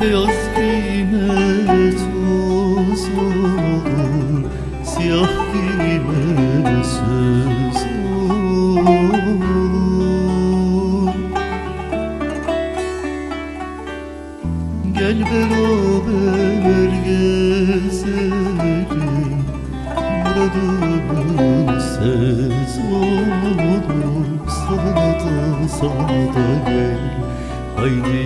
Beyaz giyme toz olur Siyah giyme söz olur. Gel beraber gezelim Muradımız ses olur. Sana da sana da gel Haydi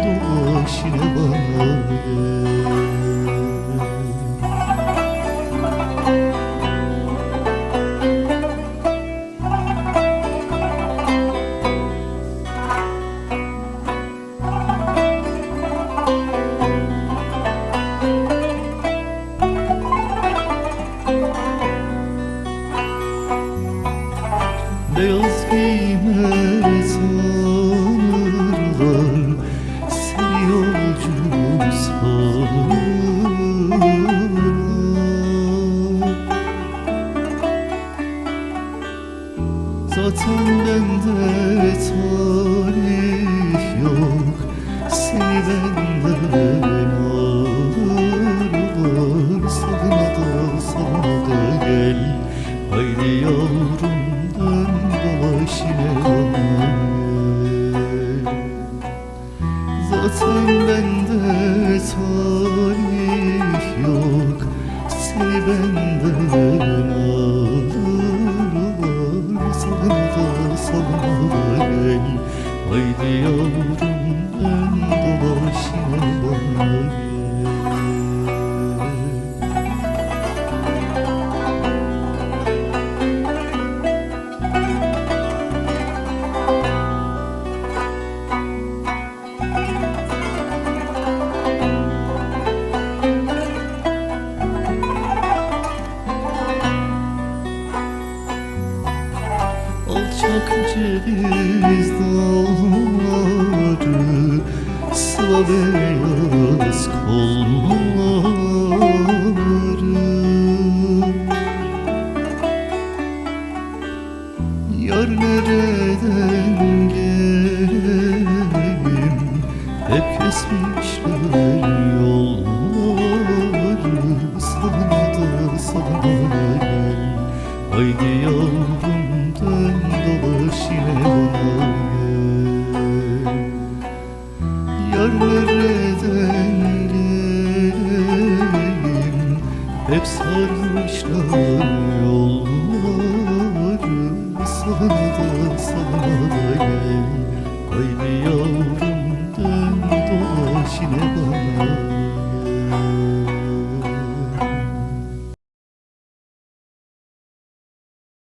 Beyaz giyme sanırlar. Seni yolcu sanırlar. Zaten bende tarih yok. Seni benden alırlar. Sana da sana da gel. Haydi yavrum Zaten bende tarih yok Seni benden alırlar da sana gel Haydi yavrum dön dolaş yine bana ceviz dalları Sıla beyaz kolları. Yar nereden geleyim? Hep kesmişler Hep sarmışlar yolları Sana da sana gel Haydi yavrum